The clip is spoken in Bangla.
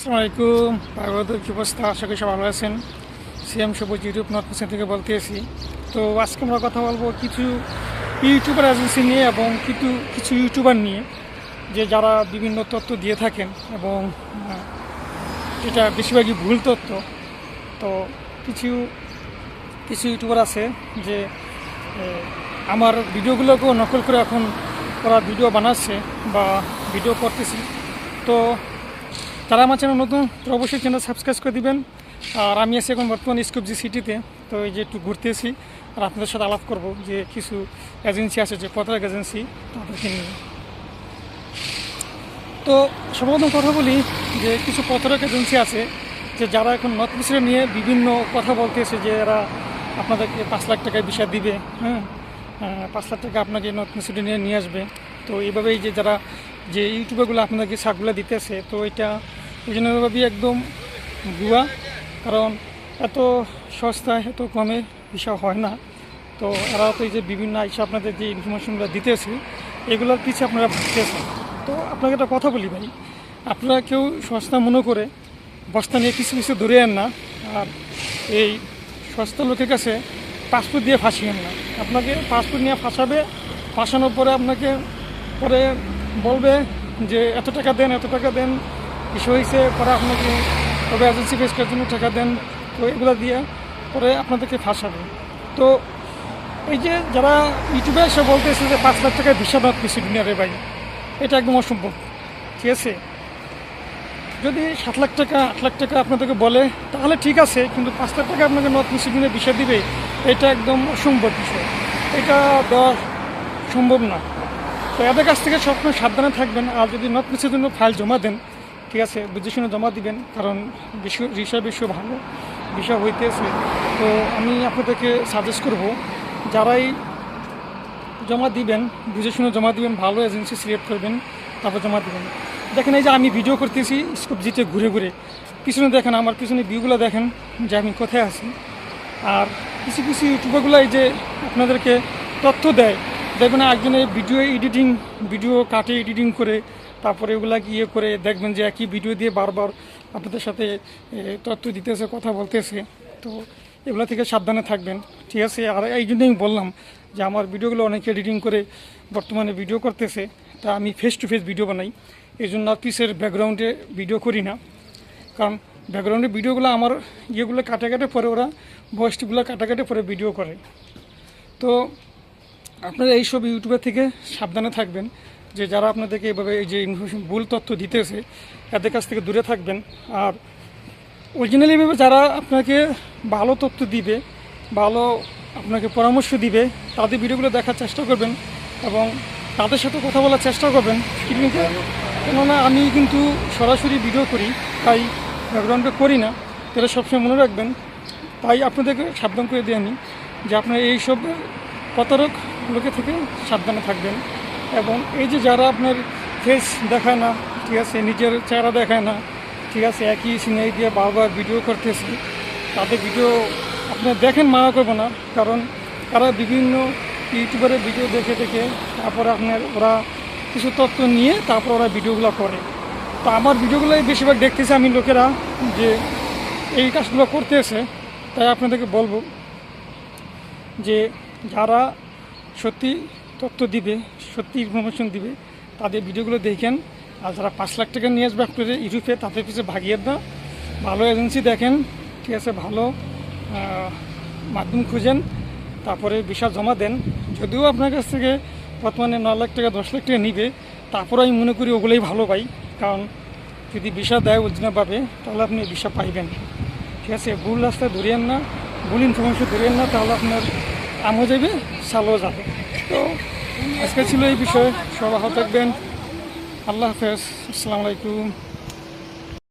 আসসালামু আলাইকুম কি অবস্থা? আশা করি সব ভালো আছেন। সিএম সবুজ ইউটিউব নর্থ পেছন থেকে বলতে এসি তো আজকে আমরা কথা বলব কিছু ইউটিউবার এজেন্সি নিয়ে এবং কিছু কিছু ইউটিউবার নিয়ে, যে যারা বিভিন্ন তথ্য দিয়ে থাকেন এবং যেটা বেশিরভাগই ভুল তথ্য। তো কিছু কিছু ইউটিউবার আছে যে আমার ভিডিওগুলোকেও নকল করে এখন ওরা ভিডিও বানাচ্ছে বা ভিডিও করতেছি। তো তারা আমার চ্যানেল নতুন, তো অবশ্যই চ্যানেল সাবস্ক্রাইব করে দিবেন। আর আমি আছি এখন বর্তমানে স্কোপজি সিটিতে তো এই যে একটু ঘুরতে ঘুরতেছি আর আপনাদের সাথে আলাপ করব যে কিছু এজেন্সি আছে, যে পত্রিক এজেন্সি তাদেরকে নিয়ে। তো সর্বপ্রথম কথা বলি যে কিছু পত্রিক এজেন্সি আছে, যে যারা এখন নর্থ মিশরে নিয়ে বিভিন্ন কথা বলতেছে যে এরা আপনাদেরকে পাঁচ লাখ টাকায় বিষয় দিবে হ্যাঁ? পাঁচ লাখ টাকা আপনাকে নর্থ মিশরে নিয়ে নিয়ে আসবে। তো এইভাবেই যে যারা, যে ইউটিউবারগুলো আপনাদেরকে শাকগুলো দিতেছে, তো এটা ওজনেরভাবেই একদম ভুয়া, কারণ এত সস্তায় এত কমে বিষয় হয় না। তো এরা তো এই যে বিভিন্ন আইসা আপনাদের যে ইনফরমেশনগুলো দিতেছে, এগুলোর পিছিয়ে আপনারা ভাবতেছেন। তো আপনাকে একটা কথা বলি ভাই, আপনারা কেউ সস্তা মনে করে বস্তা নিয়ে কিছু কিছু ধরেন না, আর এই সস্তা লোকের কাছে পাসপোর্ট দিয়ে ফাঁসিয়েন না। আপনাকে পাসপোর্ট নিয়ে ফাঁসাবে, ফাঁসানোর পরে আপনাকে পরে বলবে যে এত টাকা দেন, এত টাকা দেন কিছু হয়েছে, পরে আপনাকে তবে এজেন্সি ফেস করার জন্য টাকা দেন। তো এগুলো দিয়ে পরে আপনাদেরকে ফাঁসাবে। তো এই যে যারা ইউটিউবে এসে বলতেছে যে পাঁচ লাখ টাকায় ভিসা বাদ কিছু দুনিয়ারে ভাই, এটা একদম অসম্ভব। ঠিক আছে? যদি সাত লাখ টাকা, আট লাখ টাকা আপনাদেরকে বলে, তাহলে ঠিক আছে, কিন্তু পাঁচ লাখ টাকা আপনাকে নর্থ মুসলিমের বিষয় দিবে, এটা একদম অসম্ভব বিষয়। এটা দেওয়া সম্ভব না। তো এদের কাছ থেকে সবসময় সাবধানে থাকবেন, আর যদি নর্থ মুসলিমের জন্য ফাইল জমা দেন ঠিক আছে, বুঝে শুনে জমা দিবেন, কারণ বিষয় বিষয় বিষয় ভালো, বিষয় হইতেছে। তো আমি আপনাদেরকে সাজেস্ট করব, যারাই জমা দিবেন, বুঝে শুনে জমা দিবেন, ভালো এজেন্সি সিলেক্ট করবেন, তারপর জমা দিবেন। দেখেন, এই যে আমি ভিডিও করতেছি স্কোপ জিতে ঘুরে ঘুরে। পিছনে দেখেন, আমার পিছনে ভিউগুলো দেখেন, যে আমি কোথায় আছি। আর কিছু কিছু ইউটিউবারগুলো এই যে আপনাদেরকে তথ্য দেয়। দেখবেন, একজনের ভিডিও এডিটিং ভিডিও কাটে এডিটিং করে তারপরে ওগুলা ইয়ে করে দেখবেন যে একই ভিডিও দিয়ে বারবার আপনাদের সাথে তথ্য দিতেছে, কথা বলতেছে। তো এগুলো থেকে সাবধানে থাকবেন। ঠিক আছে? আর এই জন্যই আমি বললাম যে আমার ভিডিওগুলো অনেকে এডিটিং করে বর্তমানে ভিডিও করতেছে। তা আমি ফেস টু ফেস ভিডিও বানাই। এই জন্য আর পিসের ব্যাকগ্রাউন্ডে ভিডিও করি না। কারণ ব্যাকগ্রাউন্ডে ভিডিওগুলো আমার ইয়েগুলো কাটে কাটে পরে ওরা ভয়েসটিগুলো কাটা কাটে পরে ভিডিও করে। তো আপনারা এইসব ইউটিউবের থেকে সাবধানে থাকবেন। যে যারা আপনাদেরকে এইভাবে এই যে ইনফরমেশন ভুল তথ্য দিতেছে, তাদের কাছ থেকে দূরে থাকবেন। আর অরিজিনালি অরিজিনালিভাবে যারা আপনাকে ভালো তথ্য দিবে, ভালো আপনাকে পরামর্শ দিবে, তাদের ভিডিওগুলো দেখার চেষ্টা করবেন এবং তাদের সাথে কথা বলার চেষ্টা করবেন। কিন্তু কেননা আমি কিন্তু সরাসরি ভিডিও করি, তাই ব্যাকগ্রাউন্ডে করি না। তাহলে সবসময় মনে রাখবেন, তাই আপনাদেরকে সাবধান করে দিই আমি যে আপনারা এইসব প্রতারক লোকে থেকে সাবধানে থাকবেন। এবং এই যে যারা আপনার ফেস দেখায় না, ঠিক আছে, নিজের চেহারা দেখায় না, ঠিক আছে, একই সিনারি দিয়ে বারবার ভিডিও করতেছে, তাদের ভিডিও আপনার দেখেন মানা করব না, কারণ তারা বিভিন্ন ইউটিউবারের ভিডিও দেখে দেখে তারপরে আপনার ওরা কিছু তথ্য নিয়ে তারপর ওরা ভিডিওগুলো করে। তো আমার ভিডিওগুলোই বেশিরভাগ দেখতেছে আমি লোকেরা যে এই কাজগুলো করতেছে, তাই আপনাদেরকে বলব যে যারা সত্যি তথ্য দিবে সত্যি ইনফরমেশন দিবে, তাদের ভিডিওগুলো দেখেন। আর যারা পাঁচ লাখ টাকা নিয়ে আসবে আপনাদের ইউটিউবে, তাদের পিছিয়ে ভাগিয়ে না ভালো এজেন্সি দেখেন, ঠিক আছে, ভালো মাধ্যম খুঁজেন, তারপরে বিশাল জমা দেন। যদিও আপনার কাছ থেকে বর্তমানে ন লাখ টাকা, দশ লাখ টাকা নিবে তারপরে আমি মনে করি ওগুলোই ভালো পাই কারণ যদি বিষা দেয় অরিজিনাল পাবে তাহলে আপনি বিষা পাইবেন। ঠিক আছে, ভুল রাস্তায় ধরিয়েন না, ভুল ইনফরমেশন ধরিয়েন না, তাহলে আপনার আমও যাবে, সালও যাবে। তো আজকে ছিল এই বিষয়ে। সবাই ভালো থাকবেন। আল্লাহ হাফেজ। আসসালামু আলাইকুম।